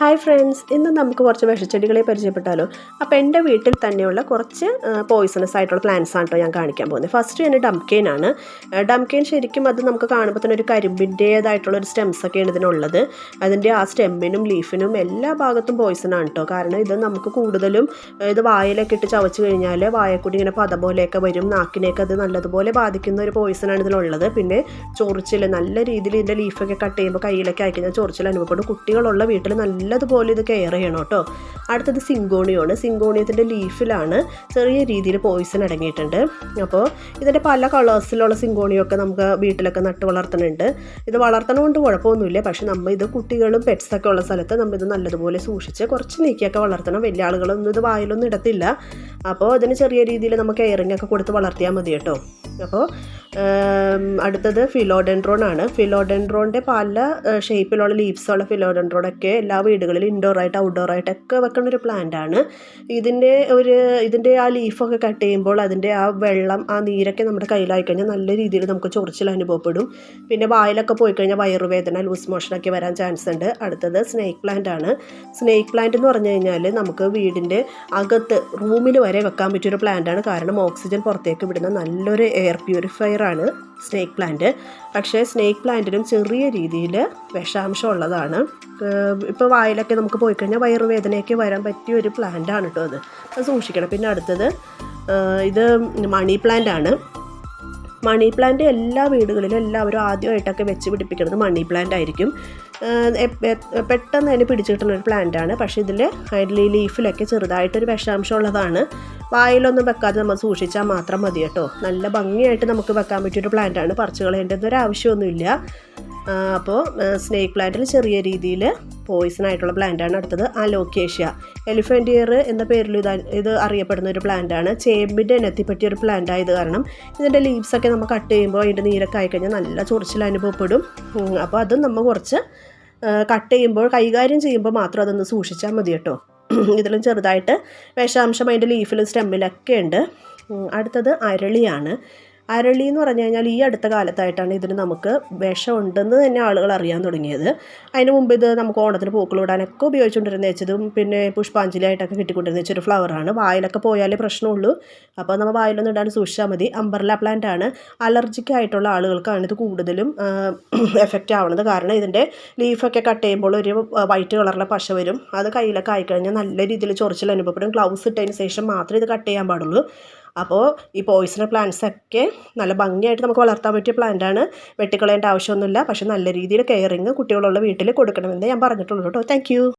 Hi friends ഇന്ന് നമുക്ക് കുറച്ച് വിഷച്ചെടികളെ പരിചയപ്പെട്ടാലോ. അപ്പോൾ എന്റെ വീട്ടിൽ തന്നെയുള്ള കുറച്ച് പോയിസണസ് ആയിട്ടുള്ള പ്ലാന്റ്സ് ആണ് കേട്ടോ ഞാൻ കാണിക്കാൻ പോകുന്നത്. ഫസ്റ്റ് തന്നെ ഡംകെയിൻ ആണ്. ഡംകെയിൻ ശരിക്കും അത് നമുക്ക് കാണുമ്പോൾ തന്നെ ഒരു കരിമ്പിന്റേതായിട്ടുള്ള ഒരു സ്റ്റെംസ് ഒക്കെയാണ് ഇതിനുള്ളത്. അതിന്റെ ആ സ്റ്റെമ്മിനും ലീഫിനും എല്ലാ ഭാഗത്തും പോയിസൺ ആണ് കേട്ടോ കാരണം ഇത് നമുക്ക് കൂടുതലും ഇത് വായിലൊക്കെ ഇട്ട് ചവച്ച് കഴിഞ്ഞാൽ വായക്കൂടി ഇങ്ങനെ പത പോലെയൊക്കെ വരും. നാക്കിനെയൊക്കെ അത് നല്ലതുപോലെ ബാധിക്കുന്ന ഒരു പോയിസൺ ആണ് ഇതിനുള്ളത്. പിന്നെ ചൊറിച്ചിൽ നല്ല രീതിയിൽ ഇതിന്റെ ലീഫൊക്കെ കട്ട് ചെയ്യുമ്പോൾ കയ്യിലൊക്കെ ആയിക്കഴിഞ്ഞാൽ ചൊറിച്ചിൽ അനുഭവപ്പെടും. കുട്ടികളുള്ള വീട്ടിൽ നല്ല നല്ലതുപോലെ ഇത് കെയർ ചെയ്യണം കേട്ടോ അടുത്തത് സിങ്കോണിയാണ്. സിങ്കോണിയത്തിന്റെ ലീഫിലാണ് ചെറിയ രീതിയിൽ പോയിസൺ അടങ്ങിയിട്ടുണ്ട്. അപ്പോൾ ഇതിന്റെ പല കളേഴ്സിലുള്ള സിങ്കോണിയൊക്കെ നമുക്ക് വീട്ടിലൊക്കെ നട്ട് വളർത്തുന്നുണ്ട്. ഇത് വളർത്തണമുണ്ട് കുഴപ്പമൊന്നുമില്ല. പക്ഷെ നമ്മൾ ഇത് കുട്ടികളും പെറ്റ്സൊക്കെ ഉള്ള സ്ഥലത്ത് നമ്മൾ ഇത് നല്ലതുപോലെ സൂക്ഷിച്ച് കുറച്ച് നീക്കിയൊക്കെ വളർത്തണം. വലിയ ആളുകളൊന്നും ഇത് വായിലൊന്നും ഇടത്തില്ല. അപ്പോൾ അതിന് ചെറിയ രീതിയിൽ നമുക്ക് എയറിംഗ് ഒക്കെ കൊടുത്ത് വളർത്തിയാൽ മതി കേട്ടോ. അപ്പോൾ അടുത്തത് ഫിലോഡെൻഡ്രോൺ ആണ്. ഫിലോഡെൻഡ്രോണിന്റെ പല ഷേപ്പിലുള്ള ലീവ്സുള്ള ഫിലോഡെൻഡ്രോണൊക്കെ എല്ലാ വീടുകളിലും ഔട്ട്ഡോർ ആയിട്ടൊക്കെ വെക്കുന്ന ഒരു പ്ലാന്റ് ആണ്. ഇതിന്റെ ഒരു ഇതിന്റെ ആ ലീഫൊക്കെ കട്ട് ചെയ്യുമ്പോൾ അതിന്റെ ആ വെള്ളം ആ നീരൊക്കെ നമ്മുടെ കയ്യിലായി കഴിഞ്ഞാൽ നല്ല രീതിയിൽ നമുക്ക് ചൊറിച്ചിൽ അനുഭവപ്പെടും. പിന്നെ വായിലൊക്കെ പോയി കഴിഞ്ഞാൽ വയറുവേദന ലൂസ് മോഷനൊക്കെ വരാൻ ചാൻസ് ഉണ്ട്. അടുത്തത് സ്നേക്ക് പ്ലാന്റ് ആണ്. സ്നേക്ക് പ്ലാന്റ് എന്ന് പറഞ്ഞു കഴിഞ്ഞാൽ നമുക്ക് വീടിന്റെ അകത്ത് റൂമിൽ വരെ വെക്കാൻ പറ്റിയൊരു ആണ്. കാരണം ഓക്സിജൻ പുറത്തേക്ക് വിടുന്ന നല്ലൊരു എയർ പ്യൂരിഫയർ ആണ് സ്നേക്ക് പ്ലാന്റ്. പക്ഷേ സ്നേക്ക് പ്ലാന്റിനും ചെറിയ രീതിയിൽ വിഷാംശം ഉള്ളതാണ്. ഇപ്പോൾ വായിലൊക്കെ നമുക്ക് പോയി കഴിഞ്ഞാൽ വയറുവേദനയൊക്കെ വരാൻ പറ്റിയ ഒരു പ്ലാന്റ് ആണ് കേട്ടോ അത്. അത് സൂക്ഷിക്കണം. പിന്നെ അടുത്തത് ഇത് മണി പ്ലാന്റ് ആണ്. മണി പ്ലാന്റ് എല്ലാ വീടുകളിലും എല്ലാവരും ആദ്യമായിട്ടൊക്കെ വെച്ച് പിടിപ്പിക്കുന്നത് മണി പ്ലാന്റ് ആയിരിക്കും. പെട്ടെന്ന് തന്നെ പിടിച്ചു കിട്ടുന്ന ഒരു പ്ലാന്റ് ആണ്. പക്ഷേ ഇതിൽ അതിൽ ലീഫിലൊക്കെ ചെറുതായിട്ടൊരു വിഷാംശം ഉള്ളതാണ്. വായിലൊന്നും വെക്കാതെ നമ്മൾ സൂക്ഷിച്ചാൽ മാത്രം മതി കേട്ടോ. നല്ല ഭംഗിയായിട്ട് നമുക്ക് വെക്കാൻ പറ്റിയൊരു പ്ലാന്റാണ് പറിച്ചു കളയേണ്ടത്. ഒരു ആവശ്യമൊന്നുമില്ല. അപ്പോൾ സ്നേക്ക് പ്ലാന്റിൽ ചെറിയ രീതിയിൽ പോയിസൺ ആയിട്ടുള്ള പ്ലാന്റാണ് അടുത്തത് അലോക്കേഷ്യ എലിഫന്റ് ഇയർ എന്ന പേരിൽ ഇത് ഇത് അറിയപ്പെടുന്ന ഒരു പ്ലാന്റാണ് ചേമ്പിന്റെ ഇനത്തിൽ പറ്റിയ ഒരു പ്ലാന്റ് ആയത് കാരണം ഇതിന്റെ ലീവ്സൊക്കെ നമ്മൾ കട്ട് ചെയ്യുമ്പോൾ അതിന്റെ നീരൊക്കെ ആയിക്കഴിഞ്ഞാൽ നല്ല ചൊറിച്ചിൽ അനുഭവപ്പെടും. അപ്പോൾ അതും നമ്മൾ കുറച്ച് കട്ട് ചെയ്യുമ്പോൾ കൈകാര്യം ചെയ്യുമ്പോൾ മാത്രം അതൊന്ന് സൂക്ഷിച്ചാൽ മതി കേട്ടോ. ഇതിലും ചെറുതായിട്ട് വിഷാംശം അതിന്റെ ലീഫിലും സ്റ്റെമ്മിലൊക്കെ ഉണ്ട്. അടുത്തത് അരളിയാണ്. അരളി എന്ന് പറഞ്ഞു കഴിഞ്ഞാൽ ഈ അടുത്ത കാലത്തായിട്ടാണ് ഇതിന് നമുക്ക് വിഷമുണ്ടെന്ന് തന്നെ ആളുകൾ അറിയാൻ തുടങ്ങിയത്. അതിന് മുമ്പ് ഇത് നമുക്ക് ഓണത്തിന് പൂക്കൾ ഇടാനൊക്കെ ഉപയോഗിച്ചുകൊണ്ടിരുന്ന വെച്ചതും പിന്നെ പുഷ്പാഞ്ജലി ആയിട്ടൊക്കെ കിട്ടിക്കൊണ്ടിരുന്ന വെച്ചൊരു ഫ്ലവറാണ് വായിലൊക്കെ പോയാലേ പ്രശ്നമുള്ളൂ. അപ്പോൾ നമ്മൾ വായിലൊന്നും ഇടാൻ സൂക്ഷിച്ചാൽ മതി. അമ്പർല പ്ലാന്റ് ആണ്. അലർജിക്ക് ആയിട്ടുള്ള ആളുകൾക്കാണ് ഇത് കൂടുതലും എഫക്റ്റ് ആവുന്നത്. കാരണം ഇതിന്റെ ലീഫൊക്കെ കട്ട് ചെയ്യുമ്പോൾ ഒരു വൈറ്റ് കളറിലെ പശ വരും. അത് കയ്യിലൊക്കെ ആയിക്കഴിഞ്ഞാൽ നല്ല രീതിയിൽ ചൊറിച്ചിൽ അനുഭവപ്പെടും. ഗ്ലൗസ് ഇട്ടതിന് ശേഷം മാത്രമേ ഇത് കട്ട് ചെയ്യാൻ പാടുള്ളൂ. അപ്പോൾ ഈ പോയിസണർ പ്ലാന്റ്സ് ഒക്കെ നല്ല ഭംഗിയായിട്ട് നമുക്ക് വളർത്താൻ പറ്റിയ പ്ലാന്റാണ് വെട്ടിക്കളയേണ്ട ആവശ്യമൊന്നുമില്ല. പക്ഷെ നല്ല രീതിയിൽ കെയറിങ് കുട്ടികളുള്ള വീട്ടിൽ കൊടുക്കണമെന്ന് ഞാൻ പറഞ്ഞിട്ടുള്ളൂ കേട്ടോ. താങ്ക്